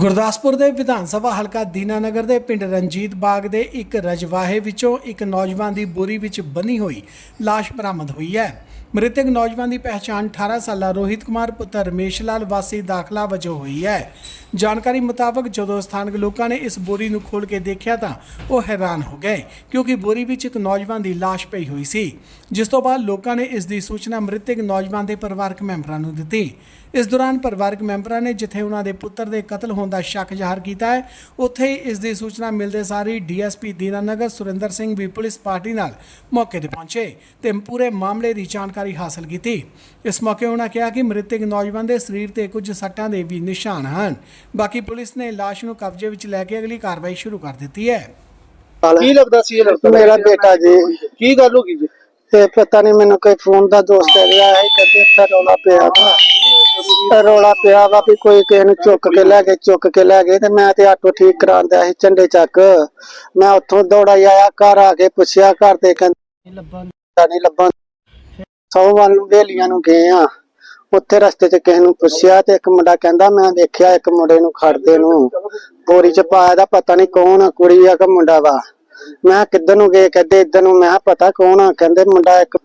ਗੁਰਦਾਸਪੁਰ ਦੇ ਵਿਧਾਨ ਸਭਾ ਹਲਕਾ ਦੀਨਾਨਗਰ ਦੇ ਪਿੰਡ ਰਣਜੀਤ ਬਾਗ ਦੇ ਇੱਕ ਰਜਵਾਹੇ ਵਿੱਚੋਂ ਇੱਕ ਨੌਜਵਾਨ ਦੀ ਬੋਰੀ ਵਿੱਚ ਬੰਨੀ ਹੋਈ ਲਾਸ਼ ਬਰਾਮਦ ਹੋਈ ਹੈ। ਮ੍ਰਿਤਕ ਨੌਜਵਾਨ ਦੀ ਪਹਿਚਾਣ 18 ਸਾਲਾ ਰੋਹਿਤ ਕੁਮਾਰ, ਪੁੱਤਰ ਰਮੇਸ਼ ਲਾਲ ਵਾਸੀ ਦਾਖਲਾ ਵਜੋਂ ਹੋਈ ਹੈ। ਜਾਣਕਾਰੀ ਮੁਤਾਬਕ ਜਦੋਂ ਸਥਾਨਕ ਲੋਕਾਂ ਨੇ ਇਸ ਬੋਰੀ ਨੂੰ ਖੋਲ੍ਹ ਕੇ ਦੇਖਿਆ ਤਾਂ ਉਹ ਹੈਰਾਨ ਹੋ ਗਏ, ਕਿਉਂਕਿ ਬੋਰੀ ਵਿੱਚ ਇੱਕ ਨੌਜਵਾਨ ਦੀ ਲਾਸ਼ ਪਈ ਹੋਈ ਸੀ, ਜਿਸ ਤੋਂ ਬਾਅਦ ਲੋਕਾਂ ਨੇ ਇਸ ਦੀ ਸੂਚਨਾ ਮ੍ਰਿਤਕ ਨੌਜਵਾਨ ਦੇ ਪਰਿਵਾਰਕ ਮੈਂਬਰਾਂ ਨੂੰ ਦਿੱਤੀ। ਇਸ ਦੌਰਾਨ ਪਰਿਵਾਰਕ ਮੈਂਬਰਾਂ ਨੇ ਜਿੱਥੇ ਉਹਨਾਂ ਦੇ ਪੁੱਤਰ ਦੇ ਕਤਲ ਹੋਣ ਦਾ ਸ਼ੱਕ ਜ਼ਾਹਰ ਕੀਤਾ ਹੈ। ਉੱਥੇ ਹੀ ਇਸ ਦੀ ਸੂਚਨਾ ਮਿਲਦੇ ਸਾਰ ਡੀਐਸਪੀ ਦੀਨਾਨਗਰ ਸੁਰਿੰਦਰ ਸਿੰਘ ਵੀ ਪੁਲਿਸ ਪਾਰਟੀ ਨਾਲ ਮੌਕੇ ਤੇ ਪਹੁੰਚੇ ਤੇ ਪੂਰੇ ਮਾਮਲੇ ਦੀ ਜਾਣਕਾਰੀ ਹਾਸਲ ਕੀਤੀ। ਇਸ ਮੌਕੇ ਉਹਨਾਂ ਕਿਹਾ ਕਿ ਮ੍ਰਿਤਕ ਨੌਜਵਾਨ ਦੇ ਸਰੀਰ ਤੇ ਕੁਝ ਸੱਟਾਂ ਦੇ ਵੀ ਨਿਸ਼ਾਨ ਹਨ। ਬਾਕੀ ਪੁਲਿਸ ਨੇ ਲਾਸ਼ ਨੂੰ ਕਬਜ਼ੇ ਵਿੱਚ ਲੈ ਕੇ ਅਗਲੀ ਕਾਰਵਾਈ ਸ਼ੁਰੂ ਕਰ ਦਿੱਤੀ ਹੈ। ਕੀ ਲੱਗਦਾ ਸੀ ਇਹ ਲੜਕਾ? ਮੇਰਾ ਬੇਟਾ ਜੀ। ਕੀ ਗੱਲ ਹੋ ਗਈ ਜੀ? ਤੇ ਪਤਾ ਨਹੀਂ ਮੈਨੂੰ ਕੋਈ ਫੋਨ ਦਾ ਦੋਸਤ ਰਿਹਾ ਹੈ ਕਹਿੰਦੇ ਇੱਥੇ ਰੌਲਾ ਪਿਆ ਵਾ। ਤੇ ਰੌਲਾ ਪਿਆ ਵਾ ਵੀ ਕੋਈ ਕਿਸੇ ਨੂੰ ਚੁੱਕ ਕੇ ਲੈ ਗਏ ਚੁੱਕ ਕੇ ਲੈ ਗਏ ਤੇ ਮੈਂ ਤੇ ਆਟੋ ਠੀਕ ਕਰਾਉਂਦਾ ਸੀ ਝੰਡੇ ਚੱਕ। ਮੈਂ ਉੱਥੋਂ ਦੌੜਾ ਹੀ ਆਇਆ ਘਰ ਆ ਕੇ ਪੁੱਛਿਆ ਘਰ ਦੇ ਕਹਿੰਦੇ ਲੱਭਣ ਨਹੀਂ ਲੱਭਣ ਸੌ ਵੱਲ ਨੂੰ ਵੇਲੀਆਂ ਨੂੰ ਗਏ ਆ। ਉੱਥੇ ਰਸਤੇ 'ਚ ਕਿਸੇ ਨੂੰ ਪੁੱਛਿਆ ਤੇ ਇੱਕ ਮੁੰਡਾ ਕਹਿੰਦਾ ਮੈਂ ਦੇਖਿਆ ਇੱਕ ਮੁੰਡੇ ਨੂੰ ਖੜਦੇ ਨੂੰ। ਬੋਰੀ 'ਚ ਪਾਇਆ ਦਾ ਪਤਾ ਨਹੀਂ ਕੌਣ ਆ ਕੁੜੀ ਆ ਕਿ ਮੁੰਡਾ ਵਾ। ਮੈਂ ਕਿਹਾ ਕਿੱਧਰ ਨੂੰ ਗਏ, ਕਹਿੰਦੇ ਇੱਧਰ ਨੂੰ, ਮੈਂ ਕਿਹਾ ਪਤਾ ਕੌਣ ਆ? ਕਹਿੰਦੇ ਮੁੰਡਾ ਇੱਕ,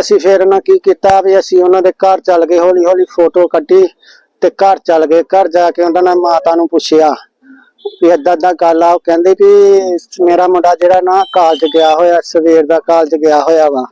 ਅਸੀਂ ਫੇਰ ਉਹਨਾਂ ਕੀ ਕੀਤਾ ਵੀ ਅਸੀਂ ਉਹਨਾਂ ਦੇ ਘਰ ਚੱਲ ਗਏ ਹੌਲੀ ਹੌਲੀ ਫੋਟੋ ਕੱਢੀ ਤੇ ਘਰ ਚੱਲ ਗਏ। ਘਰ ਜਾ ਕੇ ਉਹਨਾਂ ਨੇ ਮਾਤਾ ਨੂੰ ਪੁੱਛਿਆ ਵੀ ਏਦਾਂ ਦਾ ਗੱਲ ਆ। ਉਹ ਕਹਿੰਦੇ ਵੀ ਮੇਰਾ ਮੁੰਡਾ ਜਿਹੜਾ ਨਾ ਕਾਲਜ ਗਿਆ ਹੋਇਆ, ਸਵੇਰ ਦਾ ਕਾਲਜ ਗਿਆ ਹੋਇਆ ਵਾ।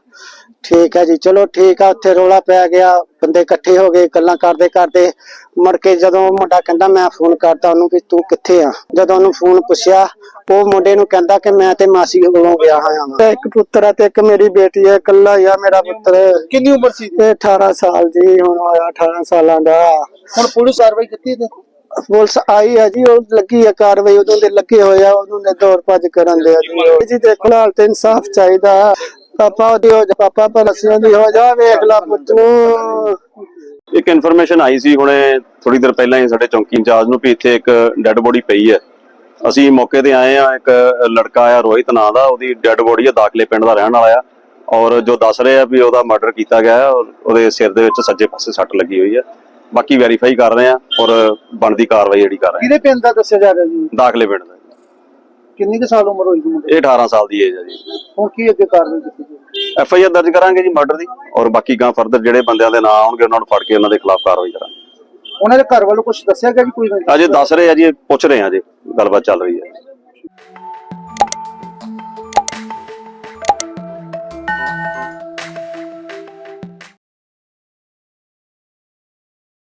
ਠੀਕ ਹੈ ਜੀ, ਚਲੋ ਠੀਕ ਆ, ਉੱਥੇ ਰੋਲਾ ਪੈ ਗਿਆ, ਬੰਦੇ ਇਕੱਠੇ ਹੋ ਗਏ, ਗੱਲਾਂ ਕਰਦੇ ਕਰਦੇ ਮੁੜ ਕੇ ਜਦੋਂ ਮੁੰਡਾ ਕਹਿੰਦਾ ਮੈਂ ਫੋਨ ਕਰਤਾ ਉਹਨੂੰ ਵੀ ਤੂੰ ਕਿੱਥੇ ਆ? ਜਦੋਂ ਉਹਨੂੰ ਫੋਨ ਪੁੱਛਿਆ ਉਹ ਮੁੰਡੇ ਨੂੰ ਕਹਿੰਦਾ ਕਿ ਮੈਂ ਤੇ ਮਾਸੀ ਕੋਲੋਂ ਗਿਆ ਹੋਇਆ ਵਾਂ। ਇੱਕ ਪੁੱਤਰ ਆ ਤੇ ਇੱਕ ਮੇਰੀ ਬੇਟੀ ਹੈ ਇਕੱਲਾ ਹੀ ਆ ਮੇਰਾ ਪੁੱਤਰ। ਕਿੰਨੀ ਉਮਰ ਸੀ? ਇਹ 18 ਸਾਲ ਜੀ ਹੁਣ ਹੋਇਆ 18 ਸਾਲਾਂ ਦਾ। ਹੁਣ ਪੁਲਿਸ ਕਾਰਵਾਈ ਕੀਤੀ ਤੇ ਪੁਲਿਸ ਆਈ ਹੈ ਜੀ ਉਹ ਲੱਗੀ ਹੈ ਕਾਰਵਾਈ ਉਦੋਂ ਦੇ ਲੱਗੇ ਹੋਏ ਆ ਉਦੋਂ ਦੇ ਦੌੜ ਭੱਜ ਕਰਨ ਦੇ ਆ ਜੀ। ਜੀ ਦੇਖੋ ਹਾਲ ਤੇ ਇਨਸਾਫ ਚਾਹੀਦਾ। ਪਾਪਾ ਦੀ ਹੋ ਜਾ ਪਾਪਾ ਪਰਸਿਆਂ ਦੀ ਹੋ ਜਾ ਵੇਖ ਲਾ ਪੁੱਤ। ਨੂੰ ਇੱਕ ਇਨਫੋਰਮੇਸ਼ਨ ਆਈ ਸੀ ਹੁਣੇ ਥੋੜੀ ਦੇਰ ਪਹਿਲਾਂ ਹੀ ਸਾਡੇ ਚੌਂਕੀ ਇੰਚਾਰਜ ਨੂੰ ਵੀ ਇੱਥੇ ਇੱਕ ਡੈੱਡ ਬੋਡੀ ਪਈ ਹੈ। ਅਸੀਂ ਮੌਕੇ ਤੇ ਆਏ ਆ ਇੱਕ ਲੜਕਾ ਆ ਰੋਹਿਤ ਨਾਂ ਦਾ ਉਹਦੀ ਡੈੱਡ ਬੋਡੀ ਆ ਦਾਖਲੇ ਪਿੰਡ ਦਾ ਰਹਿਣ ਵਾਲਾ ਆ। ਔਰ ਜੋ ਦੱਸ ਰਹੇ ਆ ਵੀ ਉਹਦਾ ਮਰਡਰ ਕੀਤਾ ਗਿਆ ਹੈ ਔਰ ਉਹਦੇ ਸਿਰ ਦੇ ਵਿੱਚ ਸੱਜੇ ਪਾਸੇ ਸੱਟ ਲੱਗੀ ਹੋਈ ਹੈ। ਬਾਕੀ ਵੈਰੀਫਾਈ ਕਰ ਰਹੇ ਆ ਔਰ ਬਣਦੀ ਕਾਰਵਾਈ ਜਿਹੜੀ ਕਰ ਰਹੇ ਆ ਕਿਹਦੇ ਪਿੰਡ ਦਾ ਦੱਸਿਆ ਜਾ ਰਿਹਾ ਜੀ? ਦਾਖਲੇ ਪਿੰਡ ਦਾ। ਕਿੰਨੀ ਕੁ ਸਾਲ ਉਮਰ ਹੋਈ ਸੀ ਮੁੰਡੇ ਇਹ 18 ਸਾਲ ਦੀ ਏਜ ਹੈ ਜੀ। ਦੀ? ਹੁਣ ਕੀ ਅੱਗੇ ਕਾਰਵਾਈ ਕੀਤੀ ਜੀ ਐਫ ਆਈ ਆਰ ਦਰਜ ਕਰਾਂਗੇ ਜੀ ਮਰਡਰ ਦੀ ਔਰ ਬਾਕੀ ਗਾਂ ਫਰਦਰ ਜਿਹੜੇ ਬੰਦਿਆਂ ਦੇ ਨਾਂ ਆਉਣਗੇ ਉਹਨਾਂ ਨੂੰ ਫੜ ਕੇ ਉਹਨਾਂ ਦੇ ਖਿਲਾਫ ਕਾਰਵਾਈ ਕਰਾਂਗੇ। ਉਹਨਾਂ ਦੇ ਘਰ ਵੱਲੋਂ ਕੁਝ ਦੱਸਿਆ ਗਿਆ ਵੀ ਕੋਈ ਅਜੇ ਦੱਸ ਰਹੇ ਆ ਜੀ, ਪੁੱਛ ਰਹੇ ਆ ਜੀ ਗੱਲਬਾਤ ਚੱਲ ਰਹੀ ਹੈ।